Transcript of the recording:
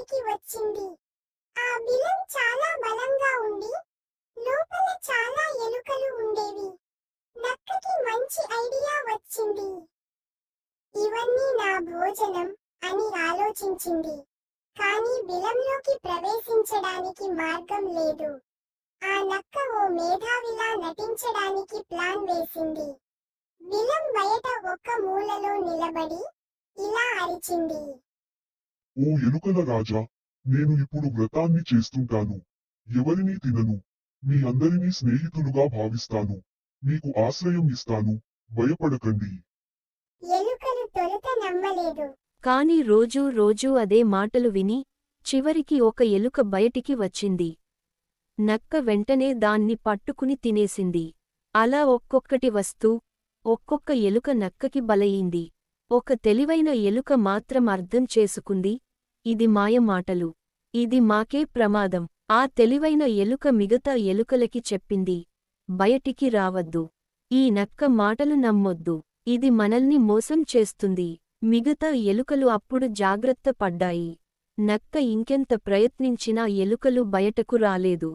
పైకి వచ్చింది. ఆ బిలం చాలా బలంగా ఉండి లోపల చాలా ఎలుకలు ఉండేవి. నక్కకి మంచి ఐడియా వచ్చింది. ఇవన్నీ నా భోజనం అని ఆలోచించింది. కానీ బిలంలోకి ప్రవేశించడానికి మార్గం లేదు. ఆ నక్క ఓ మేధావిలా నటించడానికి ప్లాన్ వేసింది. బిలం బయట ఒక్క మూలలో నిలబడి ఇలా అరిచింది. ఓ ఎలుకల రాజా నేను ఇప్పుడు వ్రతాన్ని చేస్తుంటాను. ఎవరినీ తినను? మీ అందరినీ స్నేహితులుగా భావిస్తాను. మీకు ఆశ్రయం ఇస్తాను. భయపడకండి. ఎలుకలు తొలుత నమ్మలేదు. కాని రోజూ రోజూ అదే మాటలు విని చివరికి ఒక ఎలుక బయటికి వచ్చింది. నక్క వెంటనే దాన్ని పట్టుకుని తినేసింది. అలా ఒక్కొక్కటి వస్తూ ఒక్కొక్క ఎలుక నక్కకి బలయింది. ఒక తెలివైన ఎలుక మాత్రం అర్థం చేసుకుంది ఇది మాయమాటలు ఇది మాకే ప్రమాదం. ఆ తెలివైన ఎలుక మిగతా ఎలుకలకి చెప్పింది బయటికి రావద్దు ఈ నక్క మాటలు నమ్మొద్దు ఇది మనల్ని మోసం చేస్తుంది. మిగతా ఎలుకలు అప్పుడు జాగ్రత్త పడ్డాయి. నక్క ఇంకెంత ప్రయత్నించినా ఎలుకలు బయటకు రాలేదు.